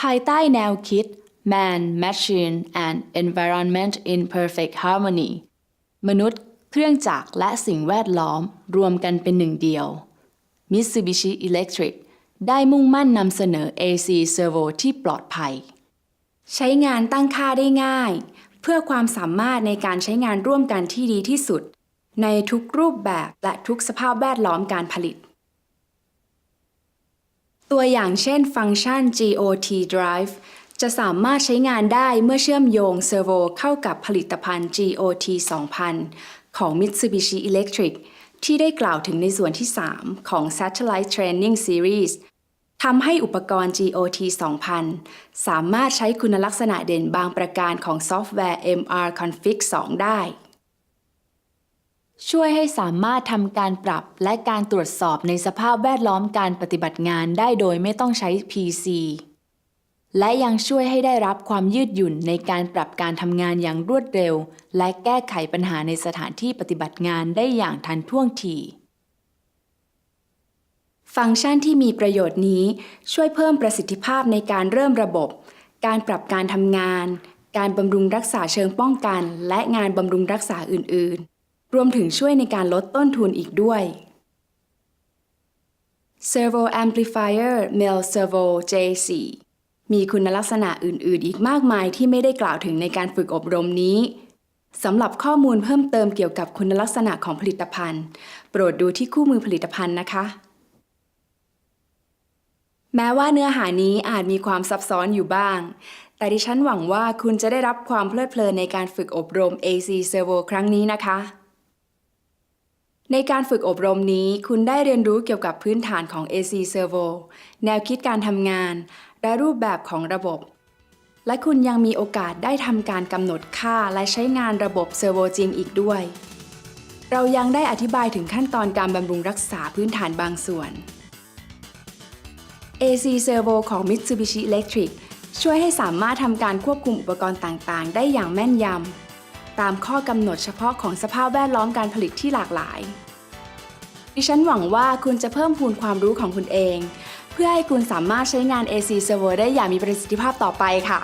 ภายใต้แนวคิด Man Machine and Environment in Perfect Harmony มนุษย์เครื่องจักรและสิ่งแวดล้อมรวมกันเป็นหนึ่งเดียว Mitsubishi Electric ได้มุ่งมั่นนำเสนอ AC Servo ที่ปลอดภัย ใช้งานตั้งค่าได้ง่าย เพื่อความสามารถในการใช้งานร่วมกันที่ดีที่สุด ในทุกรูปแบบและทุกสภาพแวดล้อมการผลิต ตัวอย่างเช่นฟังก์ชัน GOT Drive จะสามารถใช้งานได้เมื่อเชื่อมโยงเซอร์โวเข้ากับผลิตภัณฑ์ GOT 2000 ของ Mitsubishi Electric ที่ได้กล่าวถึงในส่วนที่ 3 ของ Satellite Training Series ทำให้อุปกรณ์ GOT 2000 สามารถใช้คุณลักษณะเด่นบางประการของซอฟต์แวร์ MR Config 2 ได้ ช่วยให้สามารถทำการปรับและการตรวจสอบในสภาพแวดล้อมการปฏิบัติงานได้โดยไม่ต้องใช้ PC และยังช่วยให้ได้รับความยืดหยุ่นในการปรับการทำงานอย่างรวดเร็ว และแก้ไขปัญหาในสถานที่ปฏิบัติงานได้อย่างทันท่วงที ฟังก์ชันที่มีประโยชน์นี้ช่วยเพิ่มประสิทธิภาพในการเริ่มระบบ การปรับการทำงาน การบำรุงรักษาเชิงป้องกัน และงานบำรุงรักษาอื่น ๆ รวมถึงช่วยในการลดต้นทุนอีกด้วย Servo Amplifier Mel Servo J4 มีคุณลักษณะอื่น ๆ อีกมากมายที่ไม่ได้กล่าวถึงในการฝึกอบรมนี้สำหรับข้อมูลเพิ่มเติมเกี่ยวกับคุณลักษณะของผลิตภัณฑ์ โปรดดูที่คู่มือผลิตภัณฑ์นะคะ แม้ว่าเนื้อหานี้อาจมีความซับซ้อนอยู่บ้าง แต่ดิฉันหวังว่าคุณจะได้รับความเพลิดเพลินในการฝึกอบรม AC Servo ครั้งนี้นะคะ ในการฝึกอบรมนี้คุณได้เรียนรู้เกี่ยวกับพื้นฐานของ AC Servo แนวคิดการทำงาน และรูปแบบของระบบ และคุณยังมีโอกาสได้ทำการกำหนดค่าและใช้งานระบบเซอร์โวจริงอีกด้วย เรายังได้อธิบายถึงขั้นตอนการบำรุงรักษาพื้นฐานบางส่วน AC Servo ของ Mitsubishi Electric ช่วยให้สามารถทำการควบคุมอุปกรณ์ต่าง ๆ ได้อย่างแม่นยำ ตามข้อกำหนดเฉพาะของสภาพแวดล้อมการผลิตที่หลากหลาย ดิฉันหวังว่าคุณจะเพิ่มพูนความรู้ของคุณเอง เพื่อให้คุณสามารถใช้งาน AC Servo ได้อย่างมีประสิทธิภาพต่อไปค่ะ